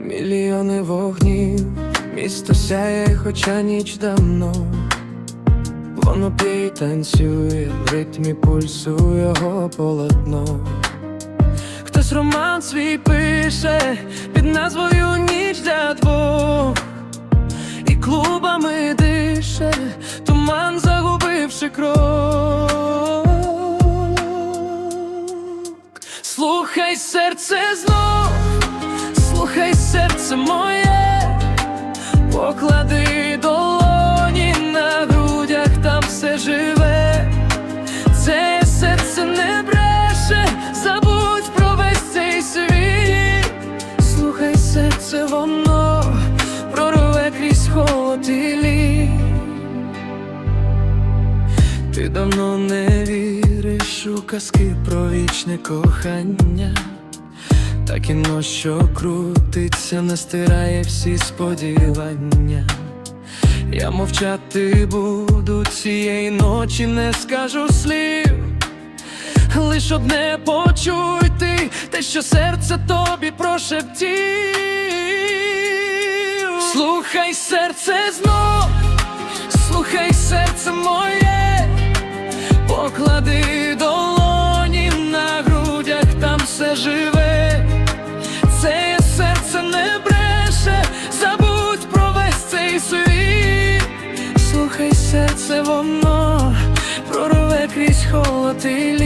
Мільйони вогнів, місто сяє, хоча ніч давно, воно пій танцює, в ритмі пульсу його полотно. Хтось роман свій пише під назвою ніч для двох, і клубами дише, туман загубивши кров. Слухай серце знов, слухай серце моє, поклади долоні на грудях, там все живе, це серце не бреше, забудь про весь цей світ. Слухай серце, воно прорве крізь холод і лід. Ти давно не віриш казки про вічне кохання, та кіно, що крутиться, не стирає всі сподівання. Я мовчати буду цієї ночі, не скажу слів. Лиш одне почуй ти, те, що серце тобі прошептів. Слухай серце знов, слухай серце моє, поклади Слухай серце, воно прорве крізь холод і лід.